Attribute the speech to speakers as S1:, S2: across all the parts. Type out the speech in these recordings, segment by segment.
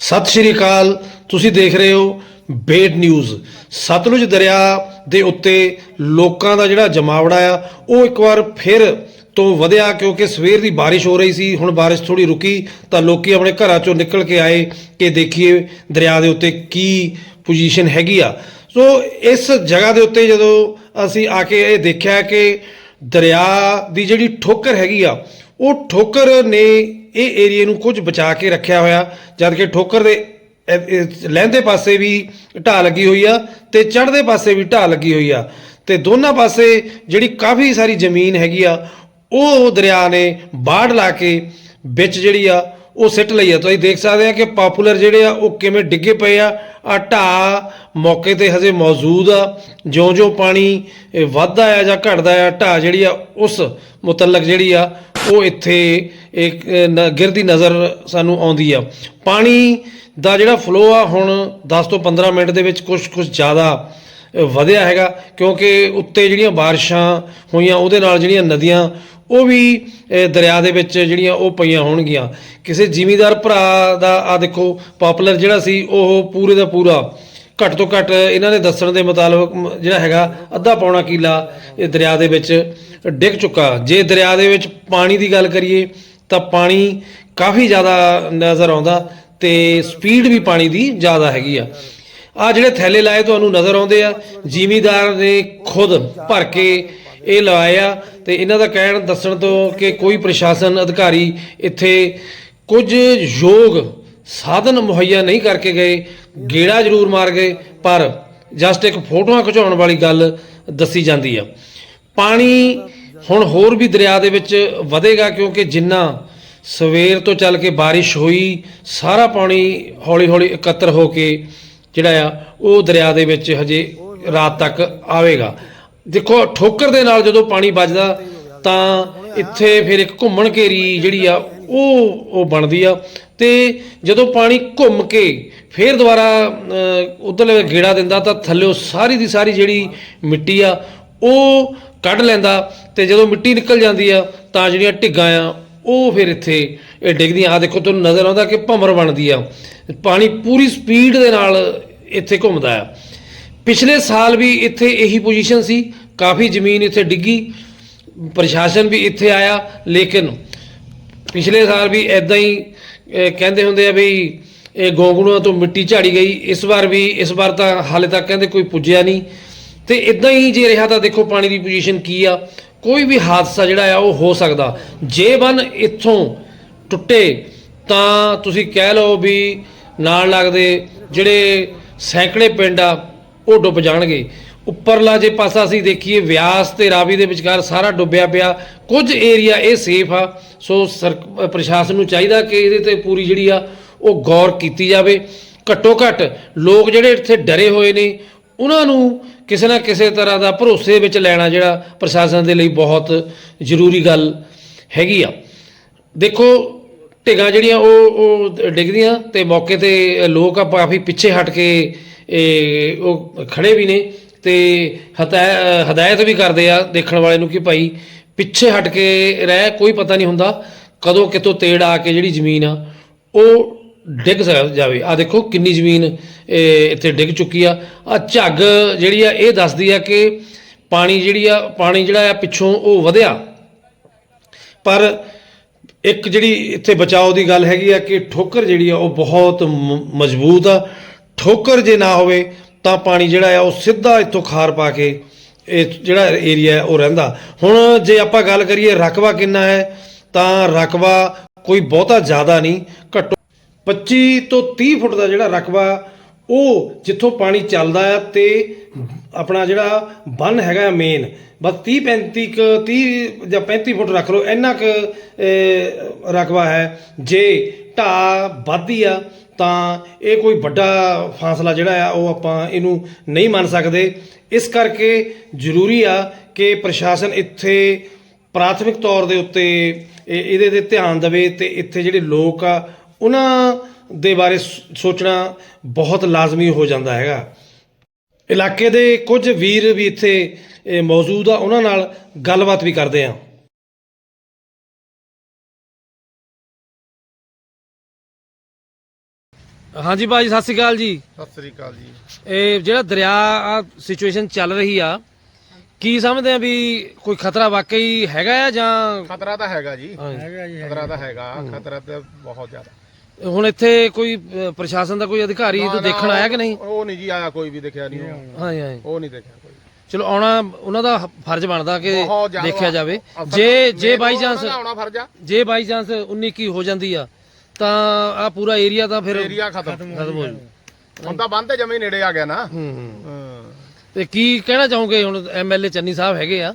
S1: ਸਤਿ ਸ਼੍ਰੀ ਅਕਾਲ, ਤੁਸੀਂ ਦੇਖ ਰਹੇ ਹੋ ਬੇਡ ਨਿਊਜ਼। ਸਤਲੁਜ ਦਰਿਆ ਦੇ ਉੱਤੇ ਲੋਕਾਂ ਦਾ ਜਿਹੜਾ ਜਮਾਵੜਾ ਆ, ਉਹ ਇੱਕ ਵਾਰ ਫਿਰ ਤੋਂ ਵਧਿਆ ਕਿਉਂਕਿ ਸਵੇਰ ਦੀ ਬਾਰਿਸ਼ ਹੋ ਰਹੀ ਸੀ, ਹੁਣ ਬਾਰਿਸ਼ ਥੋੜੀ ਰੁਕੀ, ਤਾਂ ਲੋਕੀ ਆਪਣੇ ਘਰਾਂ ਚੋਂ ਨਿਕਲ ਕੇ ਆਏ ਕਿ ਦੇਖੀਏ ਦਰਿਆ ਦੇ ਉੱਤੇ ਕੀ ਪੋਜੀਸ਼ਨ ਹੈਗੀ ਆ। ਸੋ ਇਸ ਜਗ੍ਹਾ ਦੇ ਉੱਤੇ ਜਦੋਂ ਅਸੀਂ ਆ ਕੇ ਇਹ ਦੇਖਿਆ ਕਿ ਦਰਿਆ ਦੀ ਜਿਹੜੀ ਠੋਕਰ ਹੈਗੀ ਆ, ਉਹ ਠੋਕਰ ਨੇ ਇਹ ਏਰੀਏ ਨੂੰ ਕੁਝ ਬਚਾ ਕੇ ਰੱਖਿਆ ਹੋਇਆ, ਜਦ ਕਿ ਠੋਕਰ ਦੇ ਲਹਿੰਦੇ ਪਾਸੇ ਵੀ ਢਾਹ ਲੱਗੀ ਹੋਈ ਆ ਤੇ ਚੜ੍ਹਦੇ ਪਾਸੇ ਵੀ ਢਾਹ ਲੱਗੀ ਹੋਈ ਆ। ਤੇ ਦੋਨਾਂ ਪਾਸੇ ਜਿਹੜੀ ਕਾਫੀ ਸਾਰੀ ਜ਼ਮੀਨ ਹੈਗੀ ਆ, ਉਹ ਦਰਿਆ ਨੇ ਬਾੜ ਲਾ ਕੇ ਵਿੱਚ ਜਿਹੜੀ ਆ ਉਹ ਸਿੱਟ ਲਈ ਆ। ਤੁਸੀਂ ਦੇਖ ਸਕਦੇ ਆ ਕਿ ਪਪੂਲਰ ਜਿਹੜੇ ਆ, ਉਹ ਕਿਵੇਂ ਡਿੱਗੇ ਪਏ ਆ। ਆ ਢਾਹ ਮੌਕੇ ਤੇ ਹਜੇ ਮੌਜੂਦ ਆ। ਜਿਉਂ-ਜਿਉਂ ਪਾਣੀ ਵੱਧਦਾ ਆ ਜਾਂ ਘਟਦਾ ਆ, ਢਾਹ ਜਿਹੜੀ ਆ, ਉਸ ਮੁਤਲਕ ਜਿਹੜੀ ਆ, ਉਹ ਇੱਥੇ ਇੱਕ ਗਿਰਦੀ ਨਜ਼ਰ ਸਾਨੂੰ ਆਉਂਦੀ ਆ। ਪਾਣੀ ਦਾ ਜਿਹੜਾ ਫਲੋ ਆ, ਹੁਣ 10 ਤੋਂ 15 ਮਿੰਟ ਦੇ ਵਿੱਚ ਕੁਝ ਕੁਝ ਜ਼ਿਆਦਾ ਵਧਿਆ ਹੈਗਾ। ਕਿਉਂਕਿ ਉੱਤੇ ਜਿਹੜੀਆਂ ਬਾਰਿਸ਼ਾਂ ਹੋਈਆਂ, ਉਹਦੇ ਨਾਲ ਜਿਹੜੀਆਂ ਨਦੀਆਂ ਉਹ ਵੀ ਦਰਿਆ ਦੇ ਵਿੱਚ ਜਿਹੜੀਆਂ ਉਹ ਪਈਆਂ ਹੋਣਗੀਆਂ। ਕਿਸੇ ਜ਼ਿਮੀਦਾਰ ਭਰਾ ਦਾ ਆ ਦੇਖੋ ਪਪੂਲਰ ਜਿਹੜਾ ਸੀ, ਉਹ ਪੂਰੇ ਦਾ ਪੂਰਾ। ਘੱਟ ਤੋਂ ਘੱਟ ਇਹਨਾਂ ਨੇ ਦੱਸਣ ਦੇ ਮੁਤਾਬਕ ਜਿਹੜਾ ਹੈਗਾ, ਅੱਧਾ ਪੌਣਾ ਕਿਲਾ ਇਹ ਦਰਿਆ ਦੇ ਵਿੱਚ ਡਿੱਗ ਚੁੱਕਾ। ਜੇ ਦਰਿਆ ਦੇ ਵਿੱਚ ਪਾਣੀ ਦੀ ਗੱਲ ਕਰੀਏ, ਤਾਂ ਪਾਣੀ ਕਾਫੀ ਜ਼ਿਆਦਾ ਨਜ਼ਰ ਆਉਂਦਾ ਤੇ ਸਪੀਡ ਵੀ ਪਾਣੀ ਦੀ ਜ਼ਿਆਦਾ ਹੈਗੀ ਆ। ਆ ਜਿਹੜੇ ਥੈਲੇ ਲਾਏ ਤੁਹਾਨੂੰ ਨਜ਼ਰ ਆਉਂਦੇ ਆ, ਜ਼ਿਮੀਦਾਰ ਨੇ ਖੁਦ ਭਰ ਕੇ ਇਹ ਲਵਾਇਆ ਆ ਤੇ ਇਹਨਾਂ ਦਾ ਕਹਿਣ ਦੱਸਣ ਤੋਂ ਕਿ ਕੋਈ ਪ੍ਰਸ਼ਾਸਨ ਅਧਿਕਾਰੀ ਇੱਥੇ ਕੁਝ ਯੋਗ ਸਾਧਨ ਮੁਹੱਈਆ ਨਹੀਂ ਕਰਕੇ ਗਏ, ਗੇੜਾ ਜ਼ਰੂਰ ਮਾਰ ਗਏ, ਪਰ ਜਸਟ ਇੱਕ ਫੋਟੋਆਂ ਖਿਚਾਉਣ ਵਾਲੀ ਗੱਲ ਦੱਸੀ ਜਾਂਦੀ ਆ। ਪਾਣੀ ਹੁਣ ਹੋਰ ਵੀ ਦਰਿਆ ਦੇ ਵਿੱਚ ਵਧੇਗਾ ਕਿਉਂਕਿ ਜਿੰਨਾ ਸਵੇਰ ਤੋਂ ਚੱਲ ਕੇ ਬਾਰਿਸ਼ ਹੋਈ, ਸਾਰਾ ਪਾਣੀ ਹੌਲੀ-ਹੌਲੀ ਇਕੱਤਰ ਹੋ ਕੇ ਜਿਹੜਾ ਆ, ਉਹ ਦਰਿਆ ਦੇ ਵਿੱਚ ਹਜੇ ਰਾਤ ਤੱਕ ਆਵੇਗਾ। ਦੇਖੋ, ਠੋਕਰ ਦੇ ਨਾਲ ਜਦੋਂ ਪਾਣੀ ਵੱਜਦਾ, ਤਾਂ ਇੱਥੇ ਫਿਰ ਇੱਕ ਘੁੰਮਣ ਘੇਰੀ ਜਿਹੜੀ ਆ, ਉਹ ਉਹ ਬਣਦੀ ਆ। ਤੇ ਜਦੋਂ ਪਾਣੀ ਘੁੰਮ ਕੇ ਫੇਰ ਦੁਬਾਰਾ ਉਧਰਲੇ ਗੇੜਾ ਦਿੰਦਾ, ਤਾਂ ਥੱਲੇੋਂ ਸਾਰੀ ਦੀ ਸਾਰੀ ਜਿਹੜੀ ਮਿੱਟੀ ਆ, ਉਹ ਕੱਢ ਲੈਂਦਾ। ਤੇ ਜਦੋਂ ਮਿੱਟੀ ਨਿਕਲ ਜਾਂਦੀ ਆ, ਤਾਂ ਜਿਹੜੀਆਂ ਢਿੱਗਾਂ ਆ, ਉਹ ਫਿਰ ਇੱਥੇ, ਇਹ ਡਿੱਗਦੀਆਂ। ਆ ਦੇਖੋ, ਤੁਹਾਨੂੰ ਨਜ਼ਰ ਆਉਂਦਾ ਕਿ ਭਮਰ ਬਣਦੀ ਆ। ਪਾਣੀ ਪੂਰੀ ਸਪੀਡ ਦੇ ਨਾਲ ਇੱਥੇ ਘੁੰਮਦਾ ਆ। ਪਿਛਲੇ ਸਾਲ ਵੀ ਇੱਥੇ ਇਹੀ ਪੋਜੀਸ਼ਨ ਸੀ। ਕਾਫੀ ਜ਼ਮੀਨ ਇੱਥੇ ਡਿੱਗੀ। ਪ੍ਰਸ਼ਾਸਨ ਵੀ ਇੱਥੇ ਆਇਆ, ਲੇਕਿਨ ਪਿਛਲੇ ਸਾਲ ਵੀ ਐਦਾਂ ਹੀ ਕਹਿੰਦੇ ਹੁੰਦੇ ਆ ਵੀ ਇਹ ਗੋਂਗਣੂਆਂ ਤੋਂ ਮਿੱਟੀ ਝਾੜੀ ਗਈ। ਇਸ ਵਾਰ ਵੀ, ਇਸ ਵਾਰ ਤਾਂ ਹਾਲੇ ਤੱਕ ਕਹਿੰਦੇ ਕੋਈ ਪੁੱਜਿਆ ਨਹੀਂ। ਤੇ ਇਦਾਂ ਹੀ ਜੇ ਰਿਹਾ ਤਾਂ ਦੇਖੋ ਪਾਣੀ ਦੀ ਪੋਜੀਸ਼ਨ ਕੀ ਆ। ਕੋਈ ਵੀ ਹਾਦਸਾ ਜਿਹੜਾ ਆ, ਉਹ ਹੋ ਸਕਦਾ। ਜੇ ਬੰਨ ਇੱਥੋਂ ਟੁੱਟੇ, ਤਾਂ ਤੁਸੀਂ ਕਹਿ ਲਓ ਵੀ ਨਾਲ ਲੱਗਦੇ ਜਿਹੜੇ ਸੈਂਕੜੇ ਪਿੰਡ ਆ ਉਹ ਡੁੱਬ ਜਾਣਗੇ। ਉੱਪਰਲਾ ਜੇ ਪਾਸਾ ਅਸੀਂ ਦੇਖੀਏ ਵਿਆਸ ਤੇ ਰਾਵੀ ਦੇ ਵਿਚਕਾਰ ਸਾਰਾ ਡੁੱਬਿਆ ਪਿਆ। ਕੁਝ ਏਰੀਆ ਇਹ ਸੇਫ ਆ। ਸੋ ਸਰ- ਪ੍ਰਸ਼ਾਸਨ ਨੂੰ ਚਾਹੀਦਾ ਕਿ ਇਹਦੇ ਤੇ ਪੂਰੀ ਜਿਹੜੀ ਆ, ਉਹ ਗੌਰ ਕੀਤੀ ਜਾਵੇ। ਘੱਟੋ ਘੱਟ ਲੋਕ ਜਿਹੜੇ ਇੱਥੇ ਡਰੇ ਹੋਏ ਨੇ, ਉਹਨਾਂ ਨੂੰ ਕਿਸੇ ਨਾ ਕਿਸੇ ਤਰ੍ਹਾਂ ਦਾ ਭਰੋਸੇ ਵਿੱਚ ਲੈਣਾ ਜਿਹੜਾ ਪ੍ਰਸ਼ਾਸਨ ਦੇ ਲਈ ਬਹੁਤ ਜ਼ਰੂਰੀ ਗੱਲ ਹੈਗੀ ਆ। ਦੇਖੋ, ਢਿੱਗਾਂ ਜਿਹੜੀਆਂ ਉਹ ਉਹ ਡਿੱਗਦੀਆਂ ਤੇ ਮੌਕੇ ਤੇ ਲੋਕ ਆ, ਕਾਫੀ ਪਿੱਛੇ ਹਟ ਕੇ ਉਹ ਖੜੇ ਵੀ ਨੇ ਤੇ ਹਦਾਇ- ਹਦਾਇਤ ਵੀ ਕਰਦੇ ਆ ਦੇਖਣ ਵਾਲੇ ਨੂੰ ਕਿ ਭਾਈ ਪਿੱਛੇ ਹਟ ਕੇ ਰਹਿ, ਕੋਈ ਪਤਾ ਨਹੀਂ ਹੁੰਦਾ ਕਦੋਂ ਕਿਤੋਂ ਤੇੜ ਆ ਕੇ ਜਿਹੜੀ ਜ਼ਮੀਨ ਆ, ਉਹ ਡਿੱਗ ਜਾਵੇ। ਆ ਦੇਖੋ ਕਿੰਨੀ ਜ਼ਮੀਨ ਇੱਥੇ ਡਿੱਗ ਚੁੱਕੀ ਆ। ਆ ਝੱਗ ਜਿਹੜੀ ਆ, ਇਹ ਦੱਸਦੀ ਆ ਕਿ ਪਾਣੀ ਜਿਹੜੀ ਆ, ਪਾਣੀ ਜਿਹੜਾ ਆ ਪਿੱਛੋਂ ਉਹ ਵਧਿਆ। ਪਰ ਇੱਕ ਜਿਹੜੀ ਇੱਥੇ ਬਚਾਓ ਦੀ ਗੱਲ ਹੈਗੀ ਆ ਕਿ ਠੋਕਰ ਜਿਹੜੀ ਆ, ਉਹ ਬਹੁਤ ਮ- ਮਜ਼ਬੂਤ ਆ। ਠੋਕਰ ਜੇ ਨਾ ਹੋਵੇ, ਤਾਂ ਪਾਣੀ ਜਿਹੜਾ ਆ ਉਹ ਸਿੱਧਾ ਇੱਥੋਂ ਖਾਰ ਪਾ ਕੇ ਇਹ ਜਿਹੜਾ ਏਰੀਆ ਉਹ ਰਹਿੰਦਾ। ਹੁਣ ਜੇ ਆਪਾਂ ਗੱਲ ਕਰੀਏ ਰਕਬਾ ਕਿੰਨਾ ਹੈ, ਤਾਂ ਰਕਬਾ ਕੋਈ ਬਹੁਤਾ ਜ਼ਿਆਦਾ ਨਹੀਂ, ਘੱਟੋ 25 ਤੋਂ 30 ਫੁੱਟ ਦਾ ਜਿਹੜਾ ਰਕਬਾ, ਉਹ ਜਿੱਥੋਂ ਪਾਣੀ ਚੱਲਦਾ ਆ ਤੇ ਆਪਣਾ ਜਿਹੜਾ ਬੰਨ ਹੈਗਾ ਮੇਨ ਬਸ 30 35 ਕ 30 ਜਾਂ 35 ਫੁੱਟ ਰੱਖ ਲਓ, ਇੰਨਾ ਕ ਰਕਬਾ ਹੈ। ਜੇ ਢਾਹ ਵੱਧਦੀ ਆ ਤਾਂ ਇਹ ਕੋਈ ਵੱਡਾ ਫਾਸਲਾ ਜਿਹੜਾ ਆ, ਉਹ ਆਪਾਂ ਇਹਨੂੰ ਨਹੀਂ ਮੰਨ ਸਕਦੇ। ਇਸ ਕਰਕੇ ਜ਼ਰੂਰੀ ਆ ਕਿ ਪ੍ਰਸ਼ਾਸਨ ਇੱਥੇ ਪ੍ਰਾਥਮਿਕ ਤੌਰ ਦੇ ਉੱਤੇ ਇਹ- ਇਹਦੇ ਤੇ ਧਿਆਨ ਦੇਵੇ ਤੇ ਇੱਥੇ ਜਿਹੜੇ ਲੋਕ ਆ, ਉਹਨਾਂ ਦੇ ਬਾਰੇ ਸ- ਸੋਚਣਾ ਬਹੁਤ ਲਾਜ਼ਮੀ ਹੋ ਜਾਂਦਾ ਹੈਗਾ। ਇਲਾਕੇ ਦੇ ਕੁਝ ਵੀਰ ਵੀ ਇੱਥੇ ਮੌਜੂਦ ਆ, ਉਹਨਾਂ ਨਾਲ ਗੱਲਬਾਤ ਵੀ ਕਰਦੇ ਆ। ਹਾਂਜੀ ਬਾਜੀ ਸਤਿ ਸ਼੍ਰੀ ਅਕਾਲ ਜੀ।
S2: ਸਤਿ ਸ੍ਰੀ ਅਕਾਲ ਜੀ।
S1: ਇਹ ਜਿਹੜਾ ਦਰਿਆ ਸਿਚੁਏਸ਼ਨ ਚੱਲ ਰਹੀ ਆ ਕੀ ਸਮਝਦੇ ਆ ਵੀ ਕੋਈ ਖਤਰਾ ਵਾਕਈ ਹੈਗਾ ਆ ਜਾਂ
S2: ਖਤਰਾ ਤਾਂ ਹੈਗਾ ਜੀ। ਖਤਰਾ ਤਾਂ ਹੈਗਾ। ਖਤਰਾ ਤਾਂ ਬਹੁਤ ਜ਼ਿਆਦਾ।
S1: ਹੁਣ ਇੱਥੇ ਕੋਈ ਅ, ਪ੍ਰਸ਼ਾਸਨ ਦਾ ਕੋਈ ਅਧਿਕਾਰੀ ਇੱਥੇ ਦੇਖਣ ਆਇਆ ਕਿ ਨਹੀਂ?
S2: ਉਹ ਨਹੀਂ ਜੀ ਆਇਆ ਕੋਈ ਵੀ ਦਿਖਿਆ ਨਹੀਂ ਉਹ।
S1: ਹਾਂਜੀ ਹਾਂਜੀ।
S2: ਉਹ ਨਹੀਂ ਦੇਖਿਆ ਕੋਈ।
S1: ਚਲੋ ਆਉਣਾ ਉਹਨਾਂ ਦਾ ਫਰਜ਼ ਬਣਦਾ ਕਿ
S2: ਬਹੁਤ ਜ਼ਿਆਦਾ।
S1: ਦੇਖਿਆ ਜਾਵੇ।
S2: ਅਸਲ
S1: ਜੇ ਜੇ
S2: main
S1: ਬਾਈ
S2: ਉਹਨਾਂ
S1: ਚਾਂਸ
S2: ਦਾ ਆਉਣਾ ਫਰਜ਼ ਆ।
S1: ਜੇ ਬਾਈ ਚਾਂਸ 19 ਕੀ ਹੋ ਜਾਂਦੀ ਆ ਤਾਂ ਆ ਪੂਰਾ ਏਰੀਆ ਤਾਂ ਫਿਰ
S2: ਏਰੀਆ ਖਤਮ।
S1: ਖਤਮ ਹੋ ਜੂ
S2: ਹੁਣ ਤਾਂ ਬੰਦ ਤੇ ਜਮੇ ਨੇੜੇ ਆ ਗਿਆ ਨਾ।
S1: ਹੂੰ ਹੂੰ।
S2: ਹਾਂ।
S1: ਤੇ ਕੀ ਕਹਿਣਾ ਚਾਹੋਗੇ ਹੁਣ ਐਮਐਲਏ ਚੰਨੀ ਸਾਹਿਬ ਹੈਗੇ ਆ?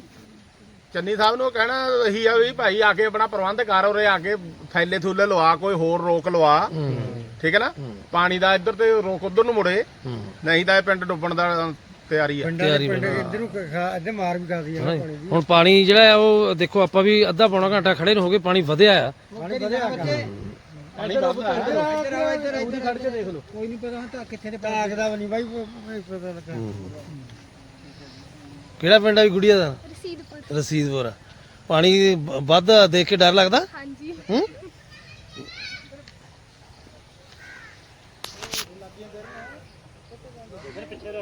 S2: ਚੰਨੀ ਸਾਹਿਬ ਨੂੰ ਕਹਿਣਾ ਇਹੀ ਆ ਵੀ ਭਾਈ ਆ ਕੇ ਆਪਣਾ ਪ੍ਰਬੰਧ ਕਰ ਉਰੇ ਆ ਕੇ ਥੈਲੇ ਥੂਲੇ ਲਵਾ ਕੋਈ ਹੋਰ ਰੋਕ ਲਵਾ। ਠੀਕ ਹੈ ਨਾ? ਪਾਣੀ ਦਾ ਇੱਧਰ ਤੇ ਰੋਕ ਉਧਰ ਨੂੰ ਮੁੜੇ।
S1: ਹੂੰ।
S2: ਨਹੀਂ ਤਾਂ ਇਹ ਪਿੰਡ ਡੁੱਬਣ ਦਾ ਤਿਆਰੀ ਆ।
S1: ਤਿਆਰੀ ਬਣਾ
S3: ਇੱਧਰ ਨੂੰ ਖਾ- ਇੱਧਰ ਮਾਰ ਵੀ ਕਰਦੀ ਆ ਪਾਣੀ ਦੀ।
S1: ਹੁਣ ਪਾਣੀ ਜਿਹੜਾ ਆ ਉਹ ਦੇਖੋ ਆਪਾਂ ਵੀ ਅੱਧਾ ਪੌਣਾ ਘੰਟਾ ਖੜੇ ਨੂੰ ਹੋ ਗਏ ਪਾਣੀ ਵਧਿਆ ਆ।
S3: ਪਾਣੀ ਵਧਿਆ।
S2: ਪਾਣੀ ਵੱਧਦਾ
S3: ਇੱਧਰ ਇੱਧਰ ਇੱਧਰ ਖੜ ਕੇ ਦੇਖ ਲਓ। ਕੋਈ ਨਹੀਂ ਪਤਾ ਤਾਂ ਕਿੱਥੇ ਤੇ ਪੈਗਦਾ ਵੀ ਨਹੀਂ ਬਾਈ ਕੋਈ ਪਤਾ ਲੱਗਾ।
S1: ਕਿਹੜਾ ਪਿੰਡ ਆ ਵੀ ਗੁੜੀਆ ਦਾ?
S4: ਰਸੀਦਪੁਰ।
S1: ਰਸੀਦਪੁਰ ਪਾਣੀ ਵੱਧ ਦੇਖ ਕੇ ਡਰ ਲੱਗਦਾ?
S4: ਹਾਂਜੀ।
S1: ਹੂੰ?